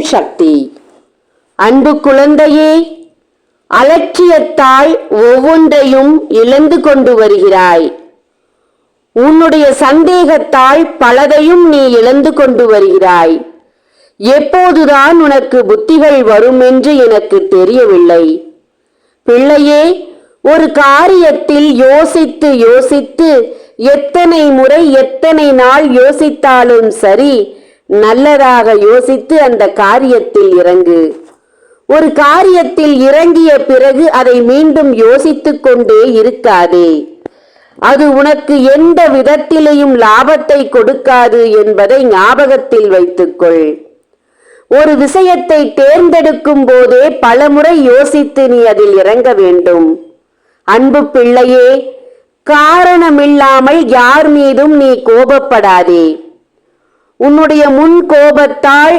சக்தி. அன்பு குழந்தையே அலட்சியத்தால் ஒவ்வொன்றையும் இழந்து கொண்டு வருகிறாய். உன்னுடைய சந்தேகத்தால் பலதையும் நீ இழந்து கொண்டு வருகிறாய். எப்போதுதான் உனக்கு புத்திகள் வரும் என்று எனக்கு தெரியவில்லை. பிள்ளையே ஒரு காரியத்தில் யோசித்து யோசித்து எத்தனை முறை எத்தனை நாள் யோசித்தாலும் சரி நல்லதாக யோசித்து அந்த காரியத்தில் இறங்கு. ஒரு காரியத்தில் இறங்கிய பிறகு அதை மீண்டும் யோசித்துக் கொண்டே இருக்காதே. அது உனக்கு எந்த விதத்திலேயும் லாபத்தை கொடுக்காது என்பதை ஞாபகத்தில் வைத்துக்கொள். ஒரு விஷயத்தை தேர்ந்தெடுக்கும் போதே பலமுறை யோசித்து நீ அதில் இறங்க வேண்டும். அன்பு பிள்ளையே காரணமில்லாமல் யார் மீதும் நீ கோபப்படாதே. உன்னுடைய முன் கோபத்தால்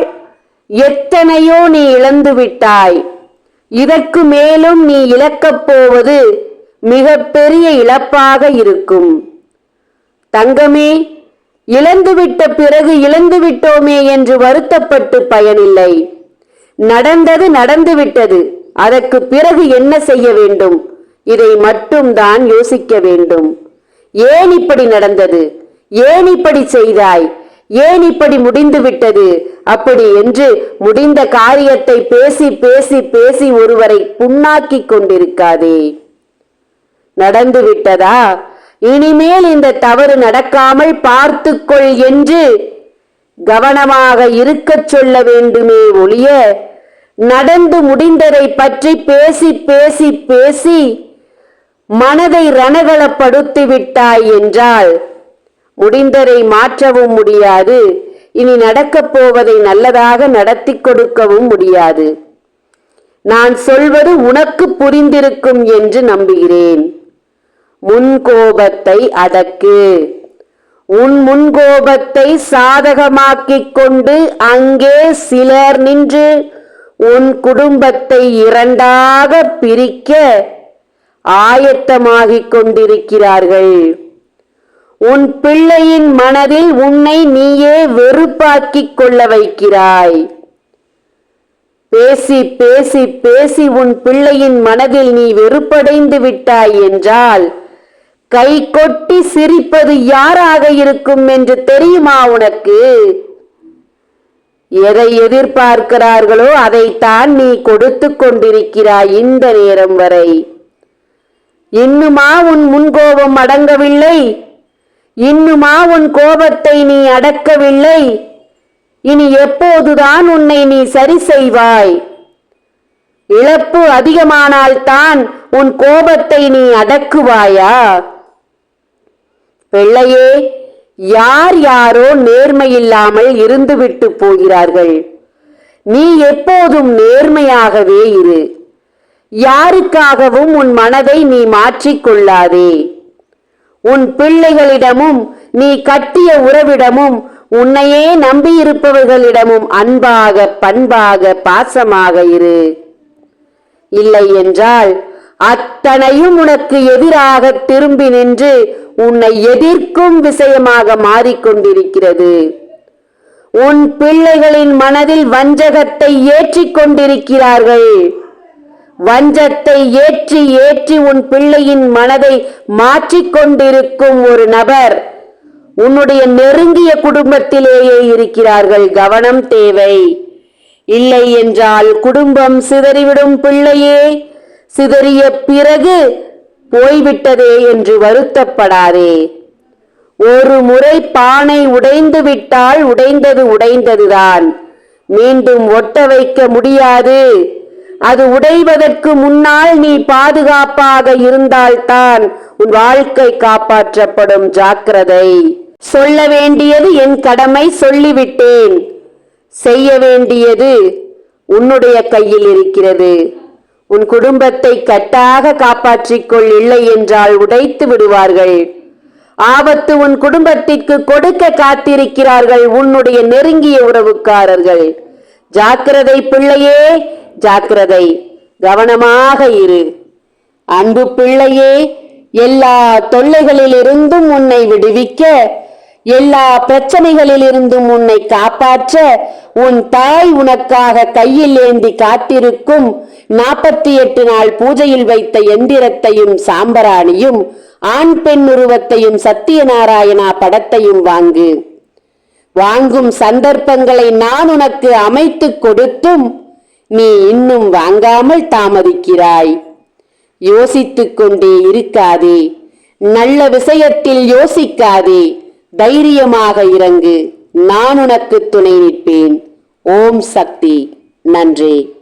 எத்தனையோ நீ இழந்து விட்டாய். இதற்கு மேலும் நீ இழக்கப் போவது மிக பெரிய இழப்பாக இருக்கும். தங்கமே இழந்துவிட்ட பிறகு இழந்து விட்டோமே என்று வருத்தப்பட்டு பயனில்லை. நடந்தது நடந்துவிட்டது அதற்கு பிறகு என்ன செய்ய வேண்டும்? இதை மட்டும்தான் யோசிக்க வேண்டும். ஏன் இப்படி நடந்தது? ஏன் இப்படி செய்தாய்? ஏன் இப்படி முடிந்து விட்டது அப்படி என்று முடிந்த காரியத்தை பேசி பேசி பேசி ஒருவரை புண்ணாக்கி கொண்டிருக்காதே. நடந்து விட்டதா இனிமேல் இந்த தவறு நடக்காமல் பார்த்துக்கொள் என்று கவனமாக இருக்கச் சொல்ல வேண்டுமே ஒழிய நடந்து முடிந்ததை பற்றி பேசி பேசி பேசி மனதை ரணகலப்படுத்தி விட்டாய் என்றால் முடிந்ததை மாற்றவும் முடியாது. இனி நடக்கப் போவதை நல்லதாக நடத்தி கொடுக்கவும் முடியாது. நான் சொல்வது உனக்கு புரிந்திருக்கும் என்று நம்புகிறேன். முன்கோபத்தை அடக்கு உன் முன்கோபத்தை சாதகமாக்கிக் கொண்டு அங்கே சிலர் நின்று உன் குடும்பத்தை இரண்டாக பிரிக்க ஆயத்தமாகிக் கொண்டிருக்கிறார்கள். உன் பிள்ளையின் மனதில் உன்னை நீயே வெறுப்பாக்கிக் கொள்ள வைக்கிறாய். பேசி பேசி பேசி உன் பிள்ளையின் மனதில் நீ வெறுப்படைந்து விட்டாய் என்றால் கை கொட்டி சிரிப்பது யாராக இருக்கும் என்று தெரியுமா உனக்கு? எதை எதிர்பார்க்கிறார்களோ அதைத்தான் நீ கொடுத்து கொண்டிருக்கிறாய் இந்த நேரம் வரை. இன்னுமா உன் முன்கோபம் அடங்கவில்லை? இன்னுமா உன் கோபத்தை நீ அடக்கவில்லை. இனி எப்போதுதான் உன்னை நீ சரி செய்வாய். இழப்பு அதிகமானால்தான் உன் கோபத்தை நீ அடக்குவாயா? பிள்ளையே யார் யாரோ நேர்மையில்லாமல் இருந்துவிட்டு போகிறார்கள். நீ எப்போதும் நேர்மையாகவே இரு. யாருக்காகவும் உன் மனதை நீ மாற்றிக்கொள்ளாதே கொள்ளாதே. உன் பிள்ளைகளிடமும் நீ கட்டிய உறவிடமும் உன்னையே நம்பியிருப்பவர்களிடமும் அன்பாக பண்பாக பாசமாக இரு. இல்லை என்றால் அத்தனையும் உனக்கு எதிராக திரும்பி நின்று உன்னை எதிர்க்கும் விஷயமாக மாறிக்கொண்டிருக்கிறது. உன் பிள்ளைகளின் மனதில் வஞ்சகத்தை ஏற்றிக் கொண்டிருக்கிறார்கள் வஞ்சத்தை ஏற்றி ஏற்றி உன் பிள்ளையின் மனதை மாற்றிக்கொண்டிருக்கும் ஒரு நபர் உன்னுடைய நெருங்கிய குடும்பத்திலேயே இருக்கிறார்கள். கவனம் தேவை. இல்லை என்றால் குடும்பம் சிதறிவிடும் பிள்ளையே சிதறிய பிறகு போய்விட்டதே என்று வருத்தப்படாதே. ஒரு முறை பானை உடைந்து விட்டால் உடைந்தது உடைந்ததுதான். மீண்டும் ஒட்ட வைக்க முடியாது. அது உடைவதற்கு முன்னால் நீ பாதுகாப்பாக இருந்தால்தான் உன் வாழ்க்கை காப்பாற்றப்படும். ஜாக்கிரதை. சொல்ல வேண்டியது என் கடமை சொல்லிவிட்டேன். செய்ய வேண்டியது உன்னுடைய கையில் இருக்கிறது. உன் குடும்பத்தை கட்டாக காப்பாற்றிக்கொள் இல்லை என்றால் உடைத்து விடுவார்கள். ஆபத்து உன் குடும்பத்திற்கு கொடுக்க காத்திருக்கிறார்கள் உன்னுடைய நெருங்கிய உறவுக்காரர்கள். ஜாக்கிரதை பிள்ளையே ஜாக்கிரதை கவனமாக இரு. அன்பு பிள்ளையே எல்லா தொல்லைகளிலிருந்தும் உன்னை விடுவிக்க எல்லா பிரச்சனைகளிலிருந்தும் உன்னை காப்பாற்ற உன் தாய் உனக்காக கையில் ஏந்தி காத்திருக்கும் நாற்பத்தி எட்டு நாள் பூஜையில் வைத்த எந்திரத்தையும் சாம்பராணியும் ஆண் பெண் உருவத்தையும் சத்தியநாராயணா படத்தையும் வாங்கு. வாங்கும் சந்தர்ப்பங்களை நான் உனக்கு அமைத்துக் கொடுத்தும் நீ இன்னும் வாங்காமல் தாமதிக்கிறாய். யோசித்துக் கொண்டே இருக்காதே. நல்ல விஷயத்தில் யோசிக்காதே. தைரியமாக இறங்கு. நான் உனக்கு துணை நிற்பேன். ஓம் சக்தி. நன்றி.